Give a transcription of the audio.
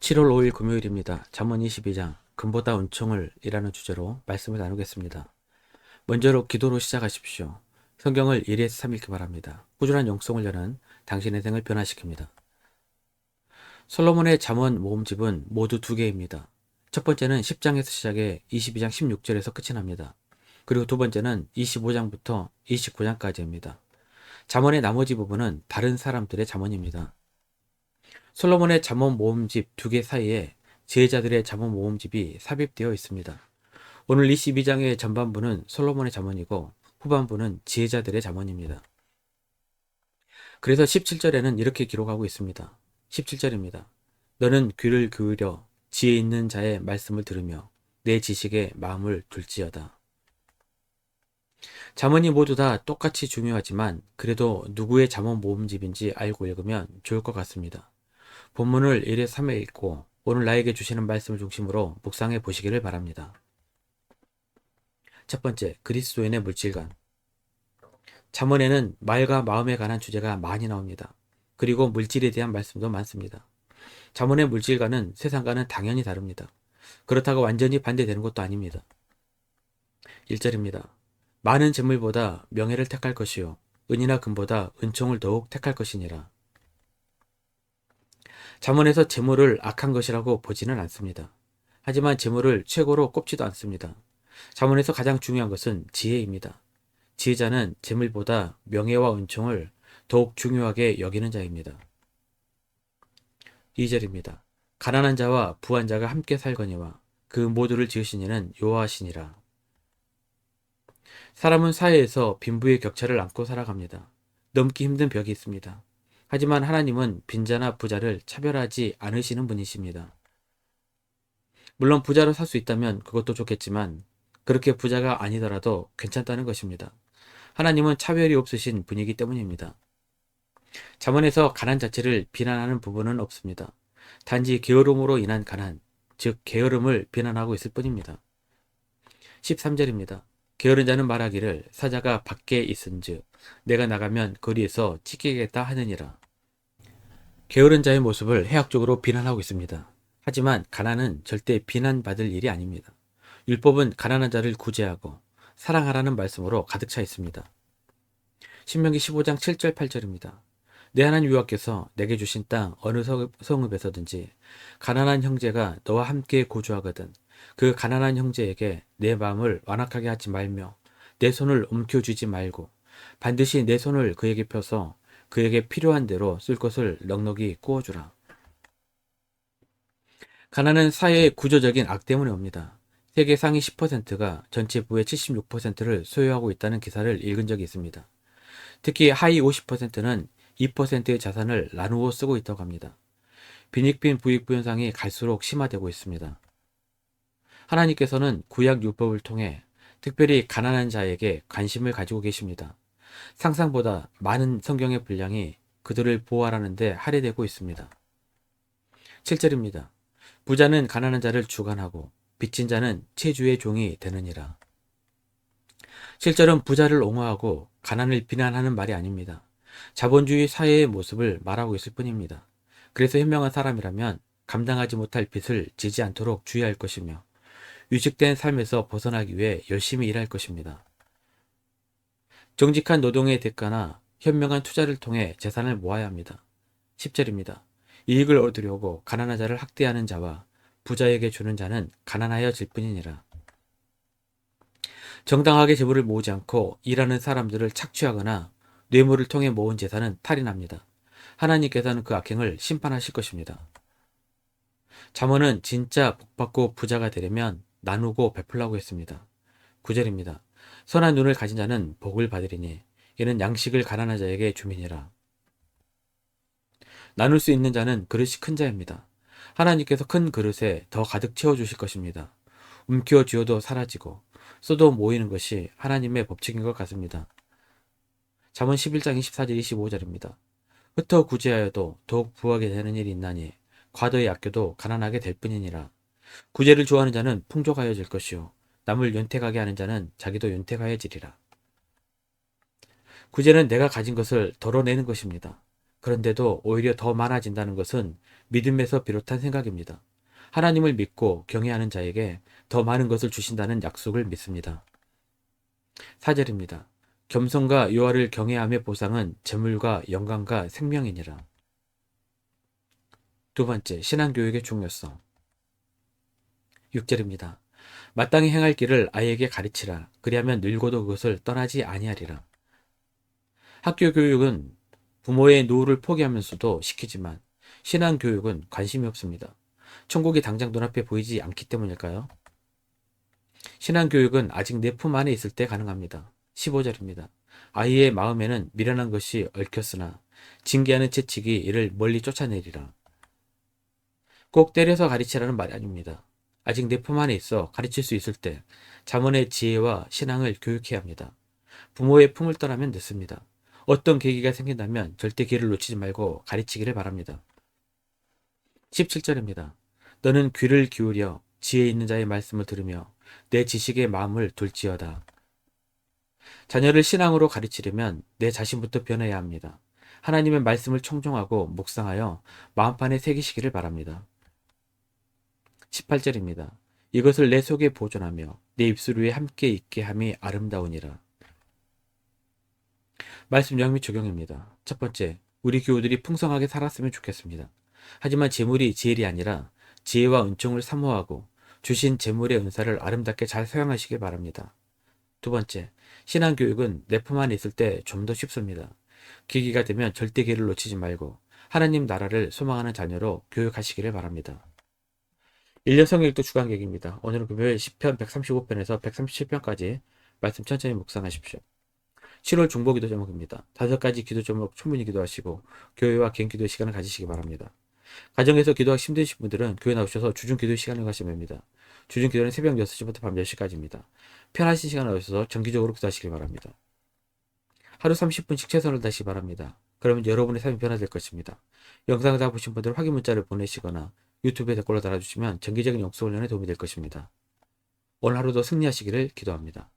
7월 5일 금요일입니다. 잠언 22장 금보다 은총을 이라는 주제로 말씀을 나누겠습니다. 먼저로 기도로 시작하십시오. 성경을 1에서 3 읽기 바랍니다. 꾸준한 영성을 여는 당신의 생을 변화시킵니다. 솔로몬의 잠언 모음집은 모두 두 개입니다. 첫 번째는 10장에서 시작해 22장 16절에서 끝이 납니다. 그리고 두 번째는 25장부터 29장까지입니다. 잠언의 나머지 부분은 다른 사람들의 잠언입니다. 솔로몬의 잠언 모음집 두 개 사이에 제자들의 잠언 모음집이 삽입되어 있습니다. 오늘 22장의 전반부는 솔로몬의 잠언이고 후반부는 제자들의 잠언입니다. 그래서 17절에는 이렇게 기록하고 있습니다. 17절입니다. 너는 귀를 기울여 지혜 있는 자의 말씀을 들으며 내 지식에 마음을 둘지어다. 잠언이 모두 다 똑같이 중요하지만 그래도 누구의 잠언 모음집인지 알고 읽으면 좋을 것 같습니다. 본문을 1에 3에 읽고 오늘 나에게 주시는 말씀을 중심으로 묵상해 보시기를 바랍니다. 첫 번째, 그리스도인의 물질관. 잠언에는 말과 마음에 관한 주제가 많이 나옵니다. 그리고 물질에 대한 말씀도 많습니다. 잠언의 물질과는 세상과는 당연히 다릅니다. 그렇다고 완전히 반대되는 것도 아닙니다. 1절입니다. 많은 재물보다 명예를 택할 것이요 은이나 금보다 은총을 더욱 택할 것이니라. 잠언에서 재물을 악한 것이라고 보지는 않습니다. 하지만 재물을 최고로 꼽지도 않습니다. 잠언에서 가장 중요한 것은 지혜입니다. 지혜자는 재물보다 명예와 은총을 더욱 중요하게 여기는 자입니다. 2절입니다. 가난한 자와 부한 자가 함께 살거니와 그 모두를 지으신 이는 요하시니라. 사람은 사회에서 빈부의 격차를 안고 살아갑니다. 넘기 힘든 벽이 있습니다. 하지만 하나님은 빈자나 부자를 차별하지 않으시는 분이십니다. 물론 부자로 살 수 있다면 그것도 좋겠지만 그렇게 부자가 아니더라도 괜찮다는 것입니다. 하나님은 차별이 없으신 분이기 때문입니다. 자문에서 가난 자체를 비난하는 부분은 없습니다. 단지 게으름으로 인한 가난, 즉 게으름을 비난하고 있을 뿐입니다. 13절입니다. 게으른 자는 말하기를 사자가 밖에 있은즉 내가 나가면 거리에서 찢기겠다 하느니라. 게으른 자의 모습을 해학적으로 비난하고 있습니다. 하지만 가난은 절대 비난받을 일이 아닙니다. 율법은 가난한 자를 구제하고 사랑하라는 말씀으로 가득 차 있습니다. 신명기 15장 7절 8절입니다. 내 하나님 여호와께서 내게 주신 땅 어느 성읍에서든지 가난한 형제가 너와 함께 거주하거든 그 가난한 형제에게 내 마음을 완악하게 하지 말며 내 손을 움켜쥐지 말고 반드시 내 손을 그에게 펴서 그에게 필요한 대로 쓸 것을 넉넉히 구워주라. 가난은 사회의 구조적인 악 때문에 옵니다. 세계 상위 10%가 전체 부의 76%를 소유하고 있다는 기사를 읽은 적이 있습니다. 특히 하위 50%는 2%의 자산을 나누어 쓰고 있다고 합니다. 빈익빈 부익부 현상이 갈수록 심화되고 있습니다. 하나님께서는 구약 율법을 통해 특별히 가난한 자에게 관심을 가지고 계십니다. 상상보다 많은 성경의 분량이 그들을 보호하라는데 할애되고 있습니다. 7절입니다. 부자는 가난한 자를 주관하고 빚진 자는 체주의 종이 되느니라. 7절은 부자를 옹호하고 가난을 비난하는 말이 아닙니다. 자본주의 사회의 모습을 말하고 있을 뿐입니다. 그래서 현명한 사람이라면 감당하지 못할 빚을 지지 않도록 주의할 것이며 위축된 삶에서 벗어나기 위해 열심히 일할 것입니다. 정직한 노동의 대가나 현명한 투자를 통해 재산을 모아야 합니다. 10절입니다. 이익을 얻으려고 가난한 자를 학대하는 자와 부자에게 주는 자는 가난하여 질 뿐이니라. 정당하게 재물을 모으지 않고 일하는 사람들을 착취하거나 뇌물을 통해 모은 재산은 탈이 납니다. 하나님께서는 그 악행을 심판하실 것입니다. 잠언은 진짜 복받고 부자가 되려면 나누고 베풀라고 했습니다. 9절입니다. 선한 눈을 가진 자는 복을 받으리니 이는 양식을 가난한 자에게 주민이라. 나눌 수 있는 자는 그릇이 큰 자입니다. 하나님께서 큰 그릇에 더 가득 채워 주실 것입니다. 움켜 쥐어도 사라지고 쏟아 모이는 것이 하나님의 법칙인 것 같습니다. 잠언 11장 24절 25절입니다. 흩어 구제하여도 더욱 부하게 되는 일이 있나니 과도히 아껴도 가난하게 될 뿐이니라. 구제를 좋아하는 자는 풍족하여질 것이요 남을 연택하게 하는 자는 자기도 연택하여지리라. 구제는 내가 가진 것을 덜어내는 것입니다. 그런데도 오히려 더 많아진다는 것은 믿음에서 비롯한 생각입니다. 하나님을 믿고 경외하는 자에게 더 많은 것을 주신다는 약속을 믿습니다. 4절입니다. 겸손과 요하를 경외함의 보상은 재물과 영광과 생명이니라. 두 번째, 신앙교육의 중요성. 6절입니다. 마땅히 행할 길을 아이에게 가르치라. 그리하면 늙어도 그것을 떠나지 아니하리라. 학교 교육은 부모의 노후를 포기하면서도 시키지만 신앙 교육은 관심이 없습니다. 천국이 당장 눈앞에 보이지 않기 때문일까요? 신앙 교육은 아직 내 품 안에 있을 때 가능합니다. 15절입니다. 아이의 마음에는 미련한 것이 얽혔으나 징계하는 채찍이 이를 멀리 쫓아내리라. 꼭 때려서 가르치라는 말이 아닙니다. 아직 내 품 안에 있어 가르칠 수 있을 때 자문의 지혜와 신앙을 교육해야 합니다. 부모의 품을 떠나면 늦습니다. 어떤 계기가 생긴다면 절대 기회를 놓치지 말고 가르치기를 바랍니다. 17절입니다. 너는 귀를 기울여 지혜 있는 자의 말씀을 들으며 내 지식의 마음을 둘지어다. 자녀를 신앙으로 가르치려면 내 자신부터 변해야 합니다. 하나님의 말씀을 청종하고 묵상하여 마음판에 새기시기를 바랍니다. 18절입니다. 이것을 내 속에 보존하며 내 입술 위에 함께 있게 함이 아름다우니라. 말씀 영미 적용입니다. 첫 번째, 우리 교우들이 풍성하게 살았으면 좋겠습니다. 하지만 재물이 지혜이 아니라 지혜와 은총을 사모하고 주신 재물의 은사를 아름답게 잘 사용하시길 바랍니다. 두 번째, 신앙 교육은 내 품 안에 있을 때 좀 더 쉽습니다. 계기가 되면 절대 기회를 놓치지 말고 하나님 나라를 소망하는 자녀로 교육하시기를 바랍니다. 1년 성경읽도 주간객입니다. 오늘은 금요일 10편 135편에서 137편까지 말씀 천천히 묵상하십시오. 7월 중보기도 제목입니다. 다섯 가지 기도 제목 충분히 기도하시고 교회와 개인 기도 시간을 가지시기 바랍니다. 가정에서 기도하기 힘드신 분들은 교회 나오셔서 주중 기도 시간을 가시면 됩니다. 주중 기도는 새벽 6시부터 밤 10시까지입니다. 편하신 시간 나오셔서 정기적으로 기도하시기 바랍니다. 하루 30분씩 최선을 다시기 바랍니다. 그러면 여러분의 삶이 변화될 것입니다. 영상을 다 보신 분들 확인 문자를 보내시거나 유튜브에 댓글로 달아주시면 정기적인 영성 훈련에 도움이 될 것입니다. 오늘 하루도 승리하시기를 기도합니다.